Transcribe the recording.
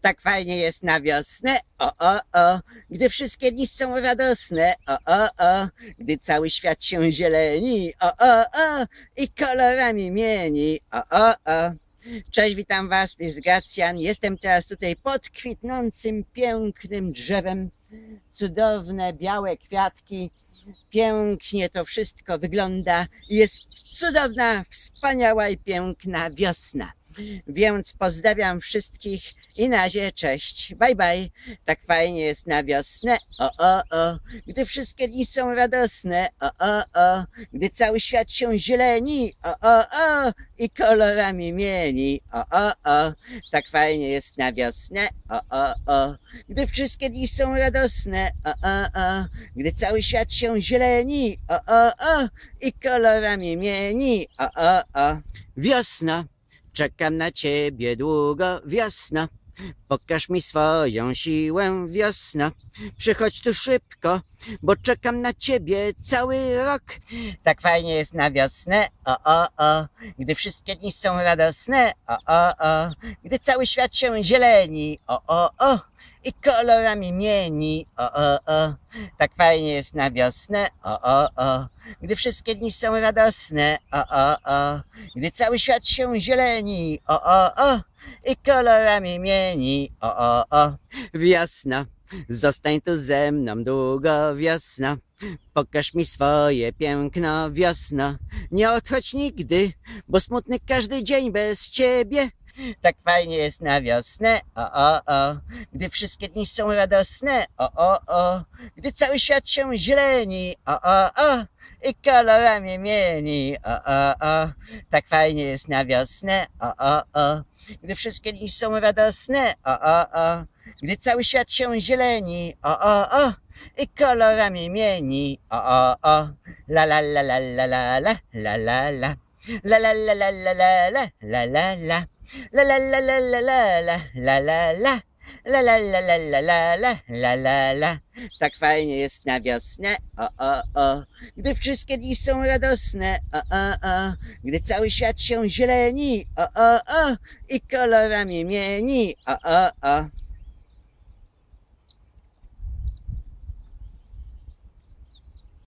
Tak fajnie jest na wiosnę, o, o, o, gdy wszystkie dni są radosne, o, o, o, gdy cały świat się zieleni, o, o, o, i kolorami mieni, o, o, o. Cześć, witam Was, to jest Gracjan. Jestem teraz tutaj pod kwitnącym, pięknym drzewem. Cudowne, białe kwiatki. Pięknie to wszystko wygląda. Jest cudowna, wspaniała i piękna wiosna. Więc pozdrawiam wszystkich i na razie, cześć, bye bye. Tak fajnie jest na wiosnę, o o o, gdy wszystkie dni są radosne, o o o, gdy cały świat się zieleni, o o o, i kolorami mieni, o o o. Tak fajnie jest na wiosnę, o o o, gdy wszystkie dni są radosne, o o o, gdy cały świat się zieleni, o o o, i kolorami mieni, o o o. Wiosna. Czekam na ciebie długo, wiosna. Pokaż mi swoją siłę, wiosna. Przychodź tu szybko, bo czekam na ciebie cały rok. Tak fajnie jest na wiosnę, o, o, o. Gdy wszystkie dni są radosne, o, o, o. Gdy cały świat się zieleni, o, o, o. I kolorami mieni, o, o, o. Tak fajnie jest na wiosnę, o, o, o. Gdy wszystkie dni są radosne, o, o, o. Gdy cały świat się zieleni, o, o, o. I kolorami mieni, o, o, o. Wiosna, zostań tu ze mną długo, wiosna. Pokaż mi swoje piękno, wiosna. Nie odchodź nigdy, bo smutny każdy dzień bez ciebie. Tak fajnie jest na wiosnę, o, o, o. Gdy wszystkie dni są radosne, o, o, o. Gdy cały świat się zieleni, o, o, o. I kolorami mieni, o, o, o. Tak fajnie jest na wiosnę, o, o, o. Gdy wszystkie dni są radosne, o, o, o. Gdy cały świat się zieleni, o, o, o. I kolorami mieni, o, o, o. La, la, la, la, la, la, la, la, la, la. La, la, la, la, la, la, la, la. La la la la la la la la la la La la la la la la la la la la Tak fajnie jest na wiosnę, o o o Gdy wszystkie dni są radosne, o o o Gdy cały świat się zieleni, o o o I kolorami mieni, o o o